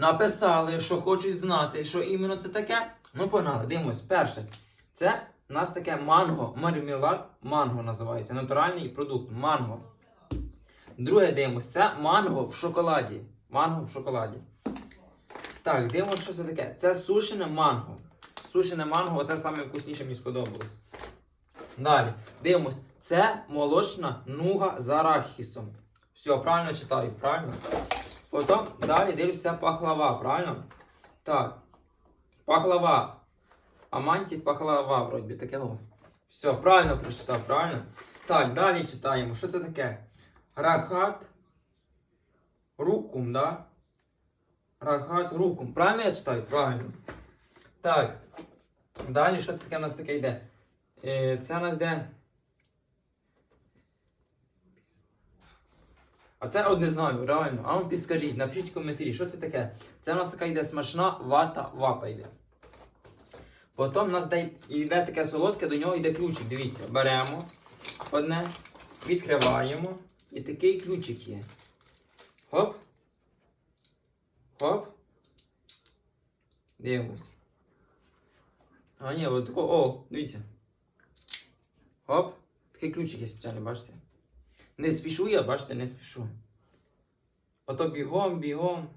написали, що хочуть знати, що іменно це таке. Ну, погнали, дивимось. Перше, це у нас таке манго, мармелад, манго називається. Натуральний продукт, манго. Друге дивимось, це манго в шоколаді. Манго в шоколаді. Так, дивимося, що це таке. Це сушене манго. Сушене манго, оце саме вкусніше мені сподобалось. Далі, дивимось, це молочна нуга з арахісом. Все, правильно читаю, правильно? Потім далі дивлюся, пахлава, правильно? Так. Пахлава. Аманті пахлава, вроді таке. о. Все, правильно прочитав, правильно? Так, далі читаємо. Що це таке? Рахат рукум, да? Рахат рукум. Правильно я читаю? Правильно. Так. Далі що це таке у нас таке йде? Е, це у нас йде. А це от не знаю, реально. А ну підскажіть, напишіть в коментарі, що це таке? Це у нас така йде смачна вата, вата йде. Потім у нас йде, таке солодке, до нього йде ключик. Дивіться, беремо одне, відкриваємо. І такий ключик є. Хоп. Хоп. Дивимось. А ні, от тако, о, дивіться. Хоп. Такий ключик є спеціальний, бачите? Не спішу я, бачите, не спішу. Ото бігом, бігом.